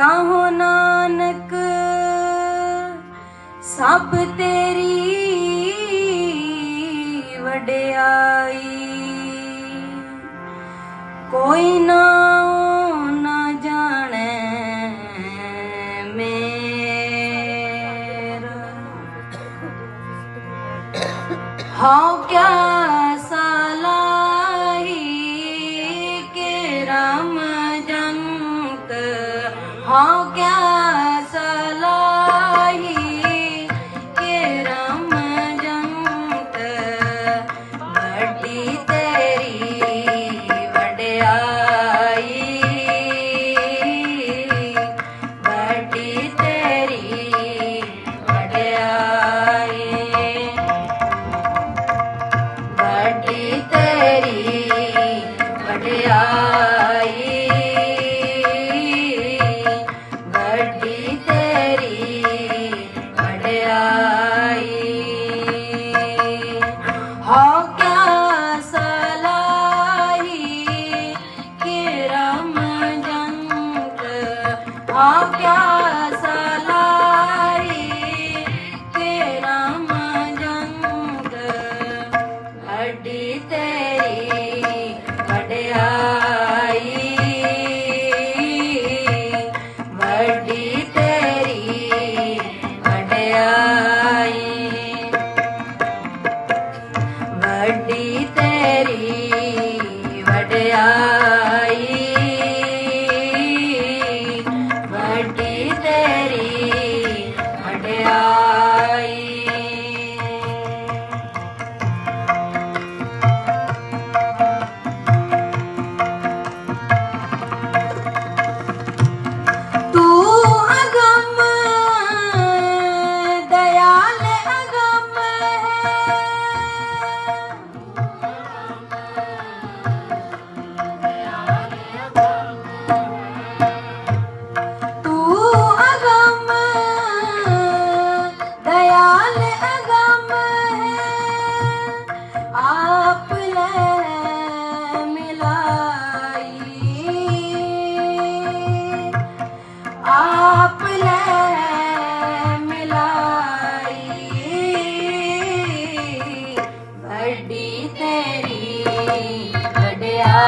ਕਹੋ ਨਾਨਕ ਸਭ ਤੇਰੀ ਵਡਿਆਈ। ਕੋਈ ਨਾ ਨਾ ਜਾਣੈ ਮੇਰ। ਹਾਉ ਕਿਆ बड़ी तेरी